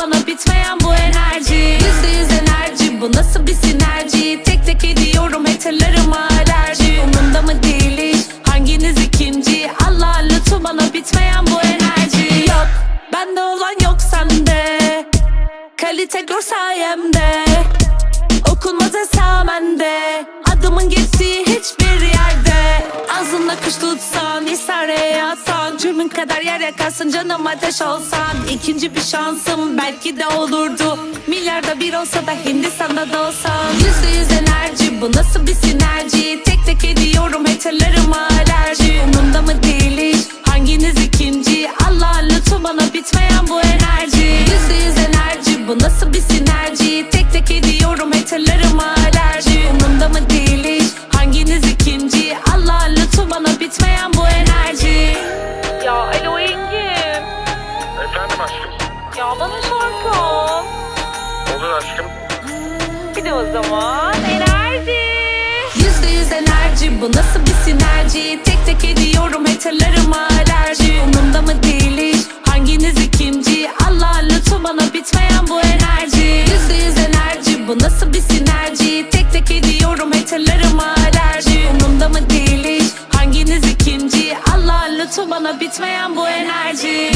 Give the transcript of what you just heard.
bana bitmeyen bu enerji. Yüzde yüz enerji bu nasıl bir sinerji? Tek tek ediyorum haterlarıma alerji. Umurumda mı değil hiç hanginiz ikinci? Allah lütfu bana bitmeyen bu enerji. Yok bende olan yok sende. Kalite gör sayemde. Okunmaz esamende Adımın geçtiği yerde Tutsan İsareye atsan Cürmün kadar yer yakarsın canım ateş olsan. İkinci bir şansım belki de olurdu. Milyarda bir olsa da Hindistan'da da olsam Yüzde yüz enerji bu nasıl bir sinerji? Tek tek ediyorum haterlarıma alerji. Umurumda mı değil hiç hanginiz ikinci? Allah lütfu bana bitmeyen bu enerji. Yüzde yüz enerji bu nasıl bir sinerji aşkım. Ya bana şarkı. Olur aşkım. Bir de o zaman enerji. Yüzde yüz enerji bu nasıl bir sinerji Tek tek ediyorum haterlarıma alerji Umurumda mı değil hiç hanginiz ikinci Allah lütfu bana bitmeyen bu enerji Yüzde yüz enerji bu nasıl bir sinerji Tek tek ediyorum haterlarıma alerji Umurumda mı değil hiç hanginiz ikinci Allah lütfu bana bitmeyen bu enerji